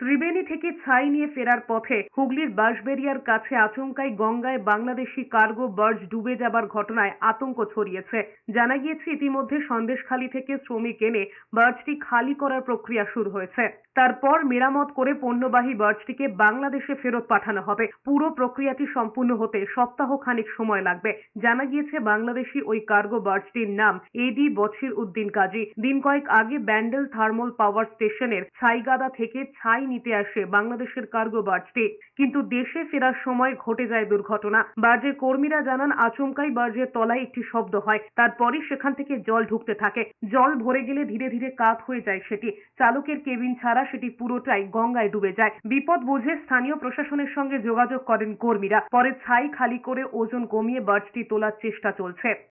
ত্রিবেণী থেকে ছাই নিয়ে ফেরার পথে হুগলির বাঁশবেরিয়ার কাছে আচমকাই গঙ্গায় বাংলাদেশি কার্গো বার্জ ডুবে যাবার ঘটনায় আতঙ্ক ছড়িয়েছে। জানা গিয়েছে, ইতিমধ্যে সন্দেশখালী থেকে শ্রমিক এনে বার্জটি খালি করার প্রক্রিয়া শুরু হয়েছে। তারপর মেরামত করে পণ্যবাহী বার্জটিকে বাংলাদেশে ফেরত পাঠানো হবে। পুরো প্রক্রিয়াটি সম্পূর্ণ হতে সপ্তাহ খানিক সময় লাগবে। জানা গিয়েছে, বাংলাদেশি ওই কার্গো বার্জটির নাম এডি বছির উদ্দিন কাজী। দিন কয়েক আগে ব্যান্ডেল থার্মাল পাওয়ার স্টেশনের ছাইগাদা থেকে ছাই নিতে আসে বাংলাদেশের কার্গো বার্জটি কিন্তু দেশে ফেরার সময় ঘটে যায় দুর্ঘটনা। বার্জের কর্মীরা জানান, আচমকাই বার্জের তলায় একটি শব্দ হয়। তারপরই সেখান থেকে জল ঢুকতে থাকে। জল ভরে গেলে ধীরে ধীরে কাত হয়ে যায় সেটি। চালকের কেবিন ছাড়া সেটি পুরোটাই গঙ্গায় ডুবে যায়। বিপদ বুঝে স্থানীয় প্রশাসনের সঙ্গে যোগাযোগ করেন কর্মীরা। পরে ছাই খালি করে ওজন কমিয়ে বার্জটি তোলার চেষ্টা চলছে।